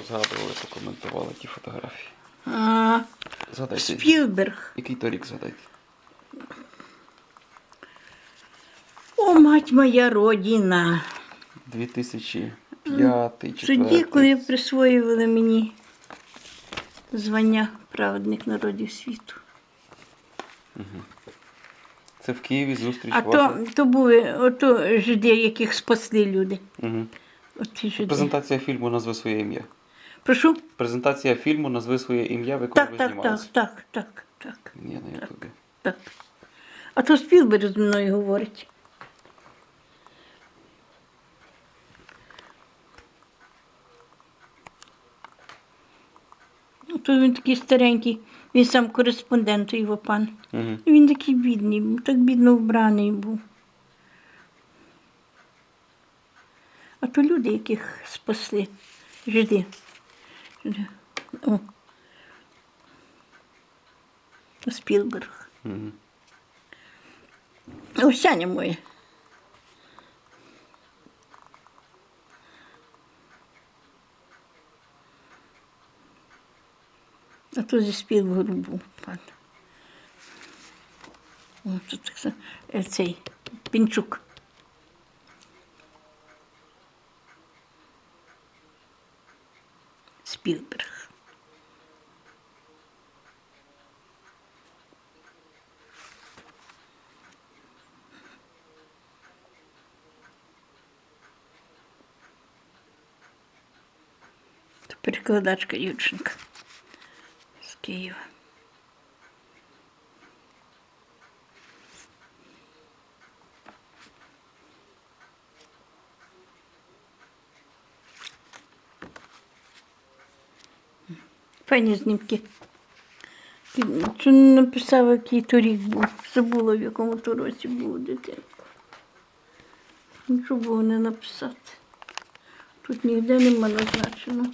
позгадували, покоментували ті фотографії. А, Згадайте, Спілберг. який то рік згадайте? О, мать моя родина. 2005 В суді, 2004 коли присвоювали мені звання праведник народів світу. Це в Києві зустріч А ваша. то, то були ото жиди, яких спасли люди. Угу. От ті жиди. Презентація фільму назви своє ім'я. Прошу? Презентація фільму назви своє ім'я, коли Так, ви так, знімалися. так, так, так, так, Ні, на Ютубі. так. А то Спілберг з мною говорить. Ну, то він такий старенький, він сам кореспондент його пан. Угу. І Він такий бідний був, так бідно вбраний був. А то люди, яких спасли, жиди. О. Спілберг. Угу. Овсяня моє. А то зі Спілбергу був пан. О, тут цей Пінчук. Спілберг. Перекладачка Юрченка з Києва. Файні знімки. Це написав, який то рік був. Забула, в якому то році було дитинку. Нічого було не написати. Тут ніде нема назначено.